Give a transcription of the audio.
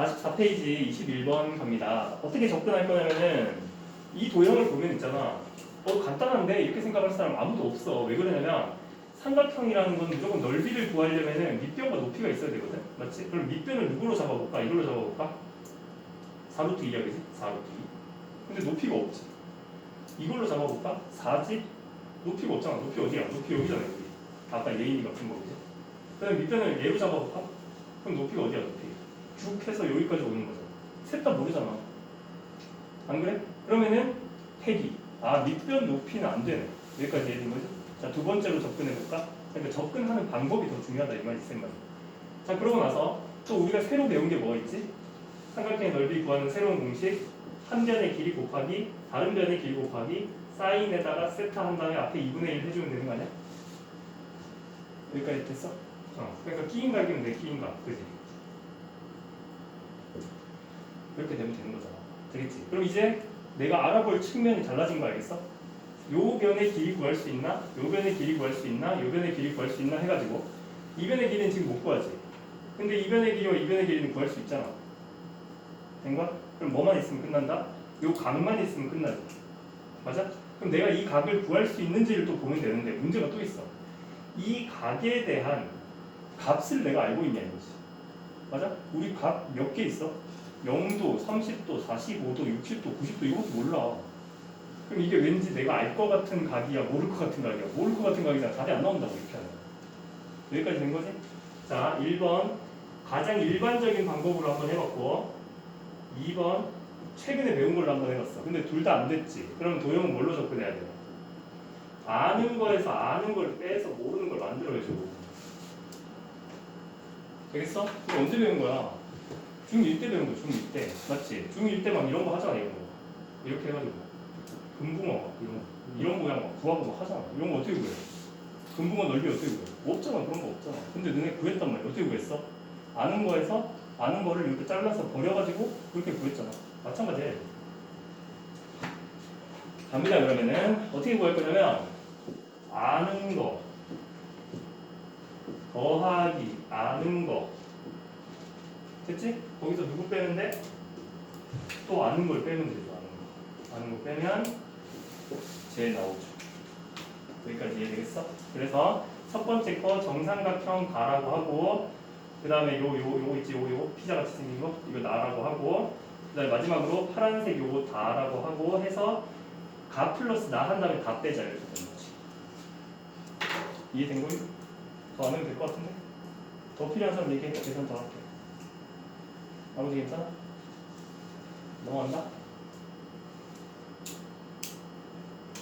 44페이지 21번 갑니다. 어떻게 접근할 거냐면은 이 도형을 보면 있잖아. 어 간단한데 이렇게 생각할 사람 아무도 없어. 왜 그러냐면 삼각형이라는 건 무조건 넓이를 구하려면은 밑변과 높이가 있어야 되거든. 맞지? 그럼 밑변을 누구로 잡아볼까? 이걸로 잡아볼까? 4루트 2야 그지? 4루트 2. 근데 높이가 없지. 이걸로 잡아볼까? 4지? 높이가 없잖아. 높이 어디야? 높이 여기잖아 여기. 아까 예인이가 푼 거지. 그다음 밑변을 얘로 잡아볼까? 그럼 높이가 어디야 높이? 쭉 해서 여기까지 오는 거죠. 셋 다 모르잖아. 안 그래? 그러면은 패기. 아 밑변 높이는 안 되네. 여기까지 되는 거죠. 자두 번째로 접근해 볼까? 그러니까 접근하는 방법이 더 중요하다 이 말이 말이야. 자 그러고 나서 또 우리가 새로 배운 게 뭐가 있지? 삼각형의 넓이 구하는 새로운 공식 한 변의 길이 곱하기 다른 변의 길이 곱하기 사인에다가 세타 한 다음에 앞에 2분의 1 해주면 되는 거 아니야? 여기까지 됐어? 어 그러니까 끼인 각이면 돼 끼인 각 그지? 이렇게 되면 되는 거잖아. 되겠지? 그럼 이제 내가 알아볼 측면이 달라진 거 알겠어? 요 변의 길이 구할 수 있나? 요 변의 길이 구할 수 있나? 요 변의 길이 구할 수 있나? 해가지고 이 변의 길이는 지금 못 구하지. 근데 이 변의 길이와 이 변의 길이는 구할 수 있잖아. 된 거야? 그럼 뭐만 있으면 끝난다? 요 각만 있으면 끝나지. 맞아? 그럼 내가 이 각을 구할 수 있는지를 또 보면 되는데 문제가 또 있어. 이 각에 대한 값을 내가 알고 있냐 이거지. 맞아? 우리 각몇개 있어? 0도, 30도, 45도, 60도, 90도 이것도 몰라. 그럼 이게 왠지 내가 알 것 같은 각이야, 모를 것 같은 각이야. 모를 것 같은 각이다. 답이 안 나온다고 이렇게 하면. 여기까지 된 거지? 자, 1번 가장 일반적인 방법으로 한번 해봤고 2번 최근에 배운 걸로 한번 해봤어. 근데 둘 다 안 됐지. 그럼 도형은 뭘로 접근해야 돼? 아는 거에서 아는 걸 빼서 모르는 걸 만들어야죠. 되겠어? 이거 언제 배운 거야? 중1 때 배운 거, 중1 때. 맞지? 중1 때 막 이런 거 하잖아, 이런 거. 이렇게 해가지고. 금붕어, 막 이런 거. 이런 모양 막 구하고 막 하잖아. 이런 거 어떻게 구해? 금붕어 넓이 어떻게 구해? 없잖아, 그런 거 없잖아. 근데 너네 구했단 말이야. 어떻게 구했어? 아는 거에서 아는 거를 이렇게 잘라서 버려가지고 그렇게 구했잖아. 마찬가지야. 갑니다, 그러면은. 어떻게 구할 거냐면, 아는 거. 더하기, 아는 거. 됐지? 거기서 누구 빼는데? 또 아는 걸 빼면 되죠. 아는 거. 아는 거 빼면 제 나오죠. 여기까지 이해되겠어? 그래서 첫 번째 거 정삼각형 가라고 하고 그 다음에 요 요 요 있지 요 요 피자 같이 생긴 거 이거 나라고 하고 그 다음에 마지막으로 파란색 요거 다라고 하고 해서 가 플러스 나 한 다음에 다 빼자 이렇게 되는 거지. 이해된 거니? 더 안 해도 될 것 같은데? 더 필요한 사람 얘기해 계산 더 할게. 아버지 괜찮아? 넘어간다?